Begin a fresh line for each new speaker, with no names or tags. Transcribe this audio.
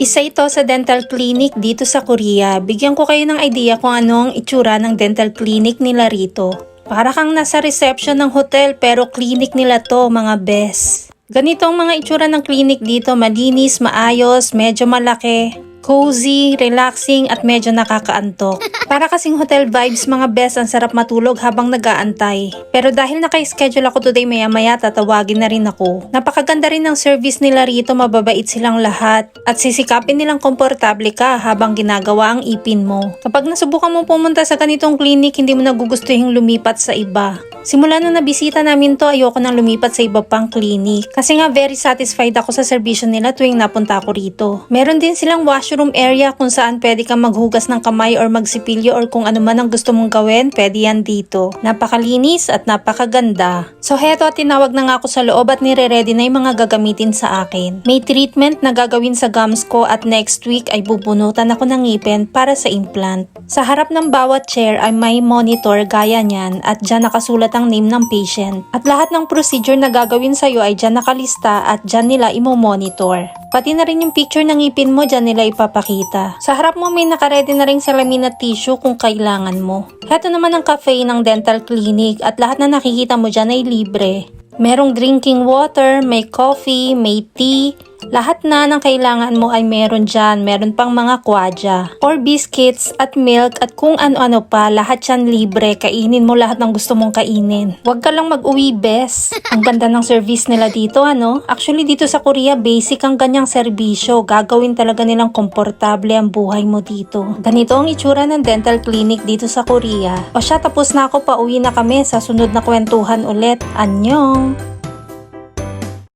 Isa ito sa dental clinic dito sa Korea. Bigyan ko kayo ng idea kung ano ang itsura ng dental clinic nila rito. Para kang nasa reception ng hotel pero clinic nila to mga best. Ganito ang mga itsura ng clinic dito, malinis, maayos, medyo malaki, cozy, relaxing at medyo nakakaantok. Para kasing hotel vibes mga best, ang sarap matulog habang nag-aantay. Pero dahil naka-schedule ako today maya maya, tatawagin na rin ako. Napakaganda rin ng service nila rito, mababait silang lahat. At sisikapin nilang komportable ka habang ginagawa ang ipin mo. Kapag nasubukan mo pumunta sa ganitong clinic, hindi mo nagugustuhin lumipat sa iba. Simula nung nabisita namin to, ayoko nang lumipat sa iba pang clinic. Kasi nga very satisfied ako sa serbisyo nila tuwing napunta ako rito. Meron din silang washroom area kung saan pwede kang maghugas ng kamay or magsipilyo or kung ano man ang gusto mong gawin, pwede yan dito. Napakalinis at napakaganda. So heto, tinawag na nga ako sa loob at nire-ready na yung mga gagamitin sa akin. May treatment na gagawin sa gums ko at next week ay bubunutan ako ng ngipin para sa implant. Sa harap ng bawat chair ay may monitor gaya niyan at dyan nakasulat ang name ng patient. At lahat ng procedure na gagawin sa'yo ay dyan nakalista at dyan nila imo-monitor. Pati na rin yung picture ng ngipin mo dyan nila ipapakita. Sa harap mo may nakaredy na rin salamin at tissue kung kailangan mo. Heto naman ang cafe ng dental clinic at lahat na nakikita mo dyan ay libre. Merong drinking water, may coffee, may tea, lahat na ng kailangan mo ay meron dyan. Meron pang mga kwadya. Or biscuits at milk at kung ano-ano pa. Lahat yan libre. Kainin mo lahat ng gusto mong kainin. Huwag ka lang mag-uwi, bes. Ang ganda ng service nila dito, ano? Actually, dito sa Korea, basic ang ganyang serbisyo. Gagawin talaga nilang komportable ang buhay mo dito. Ganito ang itsura ng dental clinic dito sa Korea. O siya, tapos na ako. Pauwi na kami sa sunod na kwentuhan ulit. Anyong!